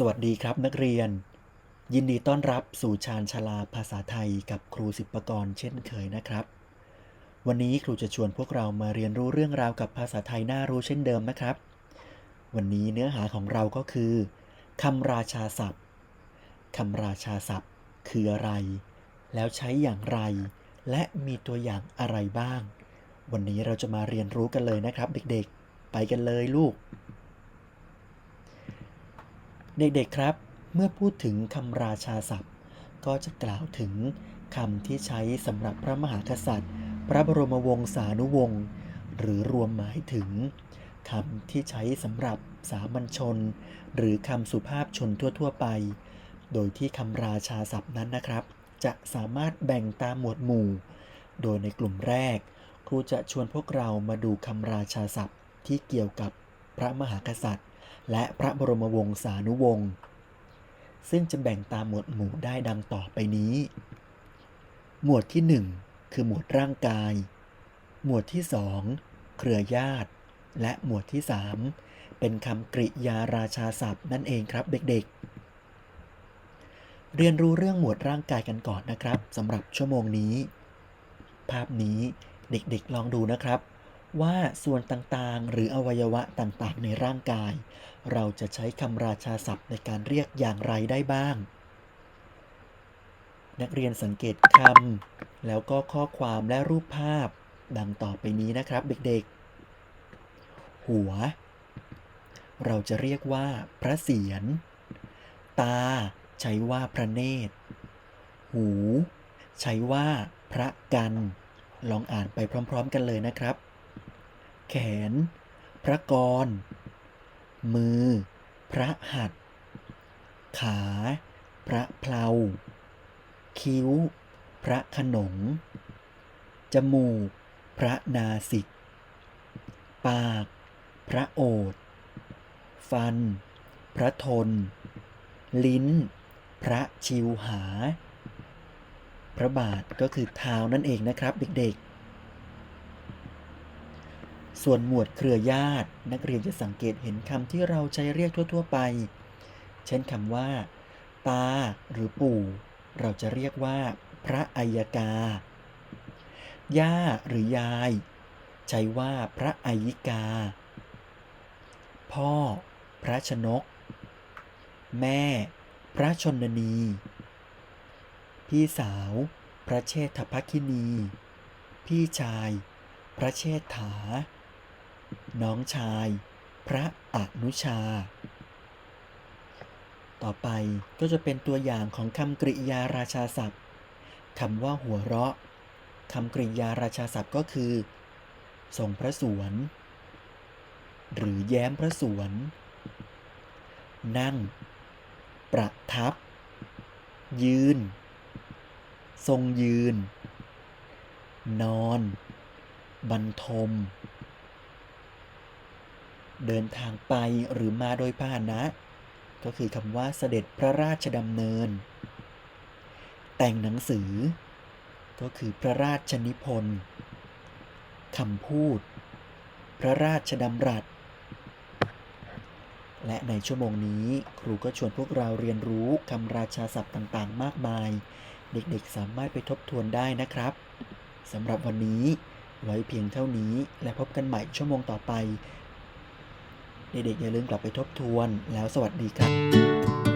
สวัสดีครับนักเรียน ยินดีต้อนรับสู่ชาญชาลาภาษาไทยกับครูสิบประกรณ์เช่นเคยนะครับ วันนี้ครูจะชวนพวกเรามาเรียนรู้เรื่องราวกับภาษาไทยน่ารู้เช่นเดิมนะครับ วันนี้เนื้อหาของเราก็คือคำราชาศัพท์คำราชาศัพท์คืออะไร แล้วใช้อย่างไร และมีตัวอย่างอะไรบ้าง วันนี้เราจะมาเรียนรู้กันเลยนะครับ เด็กๆ ไปกันเลยลูก เด็กๆครับ เมื่อพูดถึงคำราชาศัพท์ ก็จะกล่าวถึงคำที่ใช้สำหรับพระมหากษัตริย์ พระบรมวงศานุวงศ์หรือรวมหมายถึงคำที่ใช้สำหรับสามัญชน หรือคำสุภาพชนทั่ว ๆ ไป โดยที่คำราชาศัพท์นั้นนะครับ จะสามารถแบ่งตามหมวดหมู่ โดยในกลุ่มแรก ครูจะชวนพวกเรามาดูคำราชาศัพท์ที่เกี่ยวกับพระมหากษัตริย์ และพระบรมวงศานุวงศ์ซึ่งจะแบ่งตามหมวดหมู่ได้ดังต่อไปนี้ หมวดที่ 1 คือหมวดร่างกาย หมวดที่ 2 เครือญาติ และหมวดที่ 3 เป็นคำกริยาราชาศัพท์นั่นเองครับเด็กๆ เรียนรู้เรื่องหมวดร่างกายกันก่อนนะครับสำหรับชั่วโมงนี้ ภาพนี้เด็กๆลองดูนะครับว่าส่วนต่างๆ หรืออวัยวะต่างๆ ในร่างกาย เราจะใช้คำราชาศัพท์ในการเรียกอย่างไรได้บ้าง นักเรียนสังเกตคำแล้วก็ข้อความและรูปภาพ ดังต่อไปนี้นะครับเด็กๆ หัว เราจะเรียกว่าพระเศียร ตา ใช้ว่าพระเนตร หู ใช้ว่าพระกัน ลองอ่านไปพร้อม ๆ กันเลยนะครับ แขน พระกร มือ พระหัตถ์ขา พระเพลา คิ้ว พระขนง จมูก พระนาสิก ปาก พระโอษฟัน พระทน ลิ้น พระชิวหา พระบาทก็คือเท้านั่นเองนะครับเด็กๆ ส่วนหมวดเครือญาติ นักเรียนจะสังเกตเห็นคำที่เราใช้เรียกทั่ว ๆ ไป เช่นคำว่า ตา หรือปู่ เราจะเรียกว่า พระอัยกา ย่า หรือยาย ใช้ว่าพระอัยิกา พ่อ พระชนก แม่ พระชนนี พี่สาว พระเชษฐภัคินี พี่ชาย พระเชษฐา น้องชาย พระอนุชา ต่อไปก็จะเป็นตัวอย่างของคำกริยาราชาศัพท์คำว่าหัวเราะคำกริยาราชาศัพท์ก็คือทรงพระสวน หรือแย้มพระสวน นั่ง ประทับ ยืน ทรงยืน นอน บรรทม เดินทางไปหรือมาโดยพาหนะ ก็คือคำว่าเสด็จพระราชดำเนิน แต่งหนังสือ ก็คือพระราชนิพนธ์คำพูด พระราชดำรัส และในชั่วโมงนี้ครูก็ชวนพวกเราเรียนรู้คำราชาศัพท์ต่างๆ มากมาย เด็กๆสามารถไปทบทวนได้นะครับสำหรับวันนี้ไว้เพียงเท่านี้และพบกันใหม่ชั่วโมงต่อไป เด็กๆอย่าลืมกลับไปทบทวนแล้วสวัสดีครับ